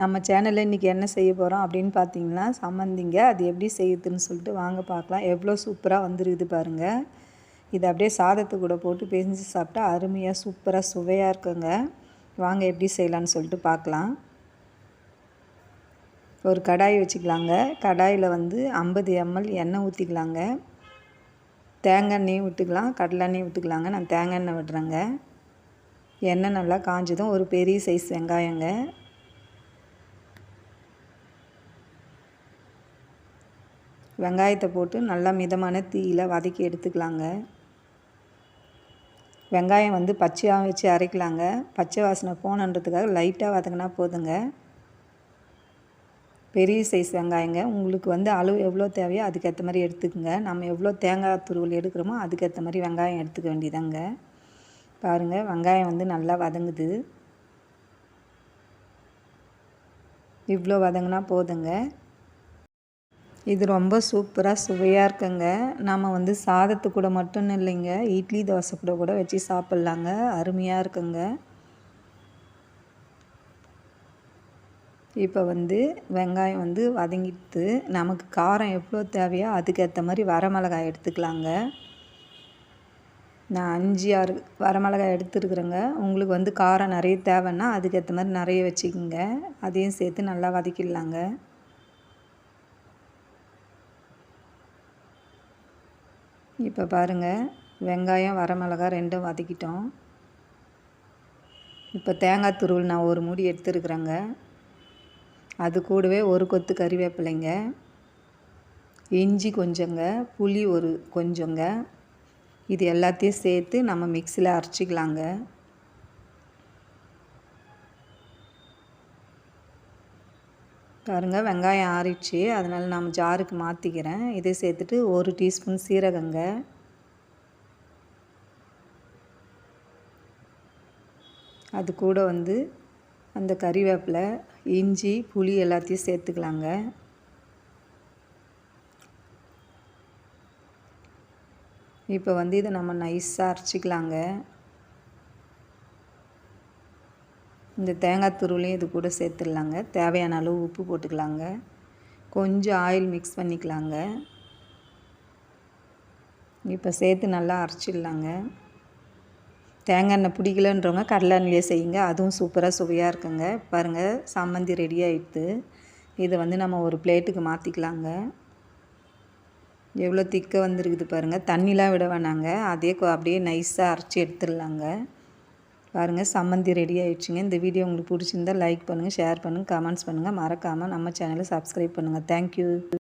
நம்ம சேனலில் இன்றைக்கி என்ன செய்ய போகிறோம் அப்படின்னு பார்த்தீங்கன்னா சம்மந்திங்க அது எப்படி செய்யுதுன்னு சொல்லிட்டு வாங்க பார்க்கலாம். எவ்வளோ சூப்பராக வந்துருக்குது பாருங்கள் இதை அப்படியே சாதத்து கூட போட்டு பெஞ்சு சாப்பிட்டா அருமையாக சூப்பராக சுவையாக இருக்குங்க. வாங்க எப்படி செய்யலான்னு சொல்லிட்டு பார்க்கலாம். ஒரு கடாய் வச்சுக்கலாங்க. கடாயில் வந்து ஐம்பது எம்எல் எண்ணெய் ஊற்றிக்கலாங்க தேங்காய் எண்ணெயும் விட்டுக்கலாம். கடலை எண்ணெயும் விட்டுக்கலாங்க. நான் தேங்காய் எண்ணெய் விட்டுறேங்க எண்ணெய் நல்லா காஞ்சதும் ஒரு பெரிய சைஸ் வெங்காயங்க. வெங்காயத்தை போட்டு நல்லா மிதமான தீயில் வதக்கி எடுத்துக்கலாங்க. வெங்காயம் வந்து பச்சையாக வச்சு அரைக்கலாங்க. பச்சை வாசனை போனன்றதுக்காக லைட்டாக வதங்கினா போதுங்க. பெரிய சைஸ் வெங்காயங்க. உங்களுக்கு வந்து அளவு எவ்வளோ தேவையோ அதுக்கேற்ற மாதிரி எடுத்துக்கோங்க. நம்ம எவ்வளோ தேங்காய் துருவல் எடுக்கிறோமோ அதுக்கேற்ற மாதிரி வெங்காயம் எடுத்துக்க வேண்டியதாங்க பாருங்கள் வெங்காயம் வந்து நல்லா வதங்குது. இவ்வளோ வதங்கினா போதுங்க. இது ரொம்ப சூப்பராக சுவையாக இருக்குங்க. நாம் வந்து சாதத்து கூட மட்டும் இல்லைங்க. இட்லி தோசை கூட கூட வச்சு சாப்பிட்லாங்க. அருமையாக இருக்குங்க. இப்போ வந்து வெங்காயம் வந்து வதங்கிட்டு நமக்கு காரம் எவ்வளோ தேவையோ அதுக்கேற்ற மாதிரி வரமிளகாய் எடுத்துக்கலாங்க. நான் அஞ்சு ஆறு வரமிளகாய் எடுத்துருக்குறேங்க. உங்களுக்கு வந்து காரம் நிறைய தேவைன்னா அதுக்கேற்ற மாதிரி நிறைய வச்சுக்கோங்க. அதையும் சேர்த்து நல்லா வதக்கிடலாங்க. இப்போ பாருங்கள் வெங்காயம் வரமிளகா ரெண்டும் வதக்கிட்டோம். இப்போ தேங்காய் துருவல் நான் ஒரு மூடி எடுத்துருக்குறேங்க. அது கூடவே ஒரு கொத்து கறிவேப்பிலைங்க. இஞ்சி கொஞ்சங்க புளி ஒரு கொஞ்சங்க. இது எல்லாத்தையும் சேர்த்து நம்ம மிக்சியில் அரைச்சிக்கலாங்க. பாருங்கள் வெங்காயம் ஆறிடுச்சு. அதனால் நான் ஜாருக்கு மாற்றிக்கிறேன் இதை சேர்த்துட்டு ஒரு டீஸ்பூன் சீரகங்க. அது கூட வந்து அந்த கறிவேப்பிலை இஞ்சி புளி எல்லாத்தையும் சேர்த்துக்கலாங்க. இப்போ வந்து இதை நம்ம நைஸாக அரைச்சிக்கலாங்க. இந்த தேங்காய் துருளையும் இது கூட சேர்த்துடலாங்க. தேவையான அளவு உப்பு போட்டுக்கலாங்க. கொஞ்சம் ஆயில் மிக்ஸ் பண்ணிக்கலாங்க. இப்போ சேர்த்து நல்லா அரைச்சிடலாங்க. தேங்காய் எண்ணெய் பிடிக்கலன்றவங்க கடலை எண்ணெயிலே செய்யுங்க. அதுவும் சூப்பராக சுவையாக இருக்குங்க. பாருங்கள் சம்மந்தி ரெடி ஆகிடுது இதை வந்து நம்ம ஒரு பிளேட்டுக்கு மாற்றிக்கலாங்க எவ்வளோ திக்க வந்துருக்குது பாருங்கள் தண்ணிலாம் விட வேணாங்க. அதே அப்படியே நைஸாக அரைச்சி எடுத்துடலாங்க. பாருங்கள் சம்மந்தி ரெடி ஆகிடுச்சிங்க இந்த வீடியோ உங்களுக்கு பிடிச்சிருந்தால் லைக் பண்ணுங்கள் ஷேர் பண்ணுங்கள் கமெண்ட்ஸ் பண்ணுங்கள் மறக்காமல் நம்ம சேனலை சப்ஸ்கிரைப் பண்ணுங்கள் தேங்க்யூ